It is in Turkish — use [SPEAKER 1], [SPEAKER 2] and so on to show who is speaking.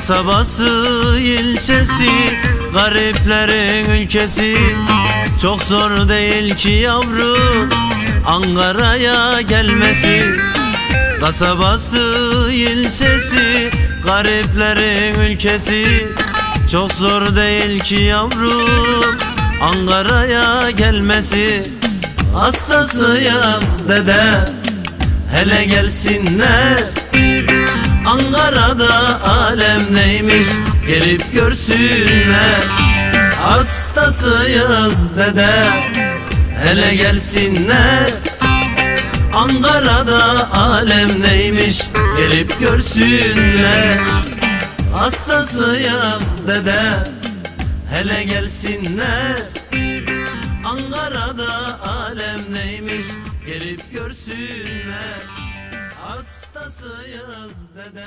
[SPEAKER 1] Kasabası, ilçesi, gariplerin ülkesi. Çok zor değil ki yavrum Ankara'ya gelmesi. Kasabası, ilçesi, gariplerin ülkesi. Çok zor değil ki yavrum Ankara'ya gelmesi. Hastasıyız dede Hele gelsinler neymiş Gelip görsünler. Hastasıyız dede. Hele gelsinler. Ankara'da alem neymiş? Gelip görsünler. Hastasıyız dede. Hele gelsinler. Ankara'da alem neymiş? Gelip görsünler. Hastasıyız dede